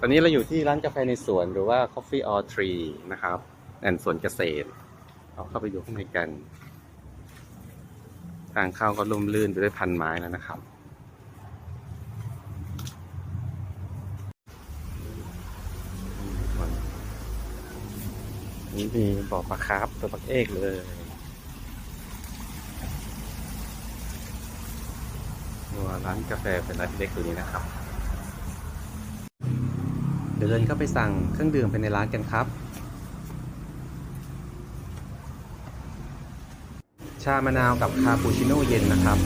ตอนนี้เราอยู่ที่ร้านกาแฟในสวนหรือว่า Coffee or Tree นะครับแอนสวนเกษตร เราเข้าไปดูข้างในกัน ทางเข้าก็ลุ่มลื่นไปด้วยพันไม้แล้วนะครับ นี่มีบ่อปลาคาร์ฟตัวปักเอกเลยตัวร้านกาแฟเป็นร้านเล็กตัวนี้นะครับ เดินเข้าไปสั่งเครื่องดื่มภายในร้านกันครับ ชามะนาวกับคาปูชิโน่เย็นนะครับ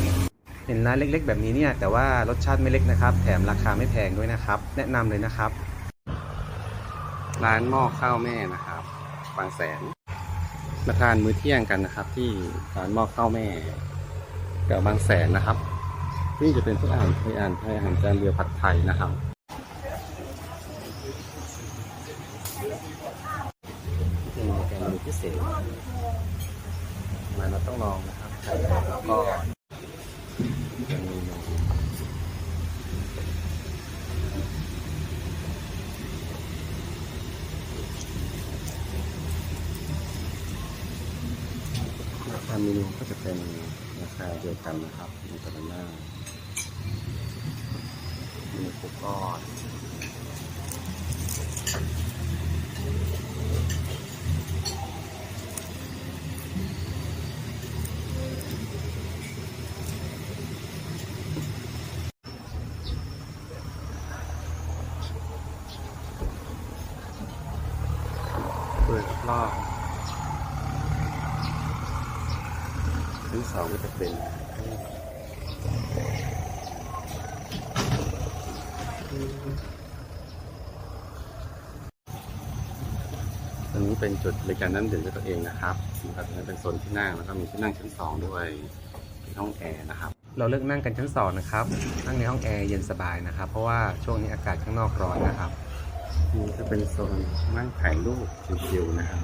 เห็นร้านเล็กๆ แบบนี้เนี่ยแต่ว่ารสชาติไม่เล็กนะครับ แถมราคาไม่แพงด้วยนะครับ แนะนำเลยนะครับ ร้านหม้อข้าวแม่นะครับบางแสนมาทานมื้อเที่ยงกันนะครับ ที่ร้านหม้อข้าวแม่แถวบางแสนนะครับนี่จะเป็นพวกอาหารไทยอาหารไทยอาหารจานเรือผัดไทยนะครับเป็นโปรแกรมเมนู พิเศษมาเราต้องลองนะครับไข่แล้วก็เป็นเมนูราคาเมนูก็จะเป็นราคาเดียวกันนะครับในแต่ละหน้ามีปุกก้อน รอบชั้นสองก็จะเป็นตรงนี้เป็นจุดบริการน้ำดื่มด้วยตัวเองนะครับนะครับตรงนี้เป็นโซนที่นั่งแล้วก็มีที่นั่งชั้นสองด้วยมีห้องแอร์นะครับ เราเลือกนั่งกันชั้นสองนะครับ นั่งในห้องแอร์เย็นสบายนะครับ เพราะว่าช่วงนี้อากาศข้างนอกร้อนนะครับ นี่จะเป็นโซนนั่งถ่ายรูปชิวๆนะครับ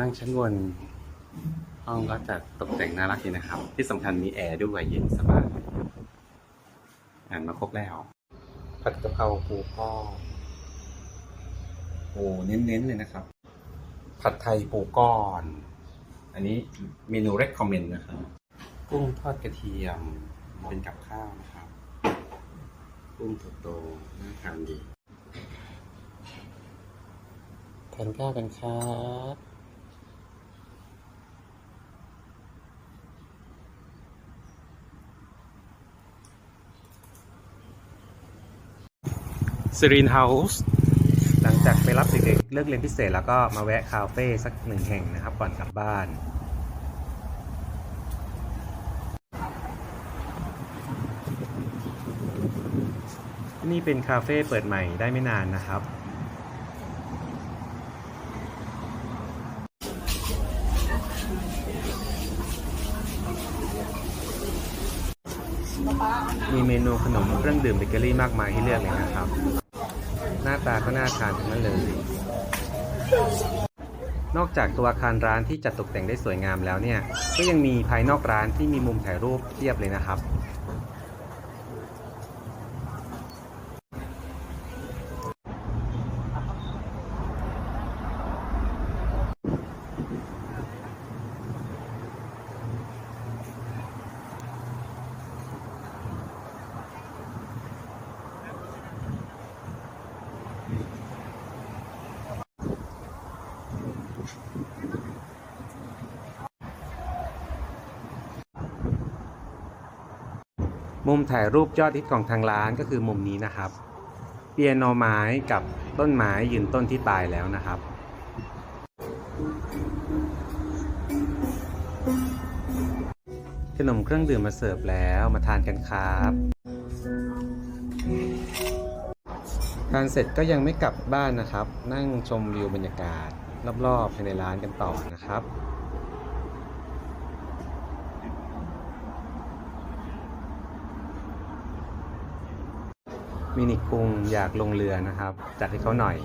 นั่งชั้นบนห้องก็จะตกแต่งน่ารักดีนะครับ ที่สำคัญมีแอร์ด้วยเย็นสบายอ่านมาครบแล้วผัดกะเพราปูก้อโอ้เน้นๆเลยนะครับ ผัดไทยปูก้อน อันนี้เมนู recommend นะครับกุ้งทอดกระเทียมเป็นกับข้าวนะครับกุ้งโตๆน่าทานดีทานข้าวกันครับซีรีนเฮาส์ หลังจากไปรับเด็กๆเลิกเรียนพิเศษ แล้วก็มาแวะคาเฟ่สักหนึ่งแห่งนะครับ ก่อนกลับบ้าน นี่เป็นคาเฟ่เปิดใหม่ได้ไม่นานนะครับมีเมนูขนมเครื่องดื่มเบเกอรี่มากมายให้เลือกเลยนะครับ หน้าตาก็น่าทานทั้งนั้นเลย นอกจากตัวอาคารร้านที่จัดตกแต่งได้สวยงามแล้วเนี่ย ก็ยังมีภายนอกร้านที่มีมุมถ่ายรูปเทียบเลยนะครับ มุมถ่ายรูปยอดฮิตของทางร้านก็คือมุมนี้นะครับ เปียโนไม้กับต้นไม้ยืนต้นที่ตายแล้วนะครับขนมเครื่องดื่มมาเสิร์ฟแล้วมาทานกันครับทานเสร็จก็ยังไม่กลับบ้านนะครับ นั่งชมวิวบรรยากาศรอบๆภายในร้านกันต่อนะครับ มินิคุงอยากลงเรือนะครับ จัดให้เขาหน่อย